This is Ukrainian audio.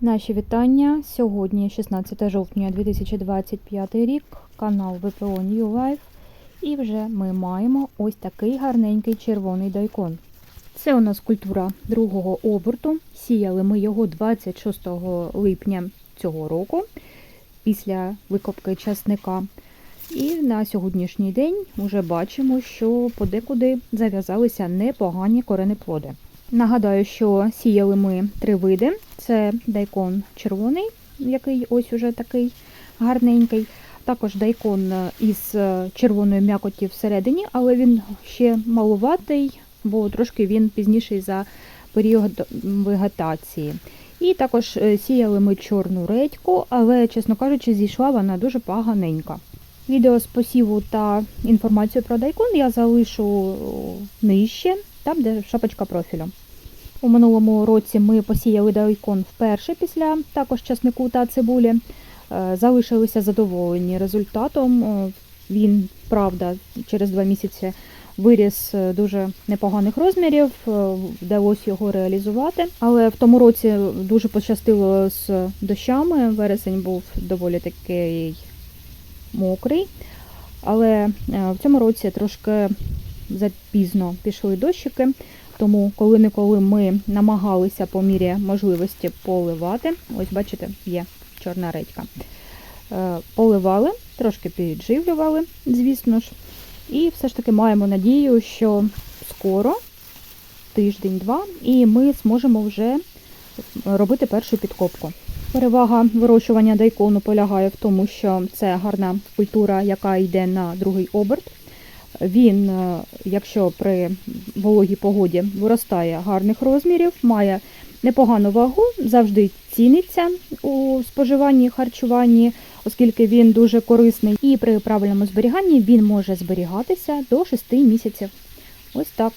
Наші вітання. Сьогодні 16 жовтня 2025 рік, канал ВПО New Life. І вже ми маємо ось такий гарненький червоний дайкон. Це у нас культура другого оберту. Сіяли ми його 26 липня цього року після викопки часника. І на сьогоднішній день вже бачимо, що подекуди зав'язалися непогані коренеплоди. Нагадаю, що сіяли ми три види: це дайкон червоний, який ось уже такий гарненький. Також дайкон із червоною м'якоті всередині, але він ще малуватий, бо трошки він пізніший за період вегетації. І також е, сіяли ми чорну редьку, але, чесно кажучи, зійшла вона дуже поганенька. Відео з посіву та інформацію про дайкон я залишу нижче, там де шапочка профілю. У минулому році ми посіяли дайкон вперше після також часнику та цибулі. Е, Залишилися задоволені результатом. Е, Він, правда, через два місяці виріс е, дуже непоганих розмірів, вдалося його реалізувати. Але в тому році дуже пощастило з дощами. Вересень був доволі такий мокрий. Але в цьому році трошки запізно пішли дощики, тому коли-неколи ми намагалися по мірі можливості поливати. Ось, бачите, є чорна редька. Е, Поливали, трошки підживлювали, звісно ж. І все ж таки маємо надію, що скоро, тиждень-два, і ми зможемо вже робити першу підкопку. Перевага вирощування дайкону полягає в тому, що це гарна культура, яка йде на другий оберт. Він, е, якщо при вологій погоді виростає гарних розмірів, має непогану вагу, завжди ціниться у споживанні харчуванні, оскільки він дуже корисний. І при правильному зберіганні він може зберігатися до 6 місяців. Ось так.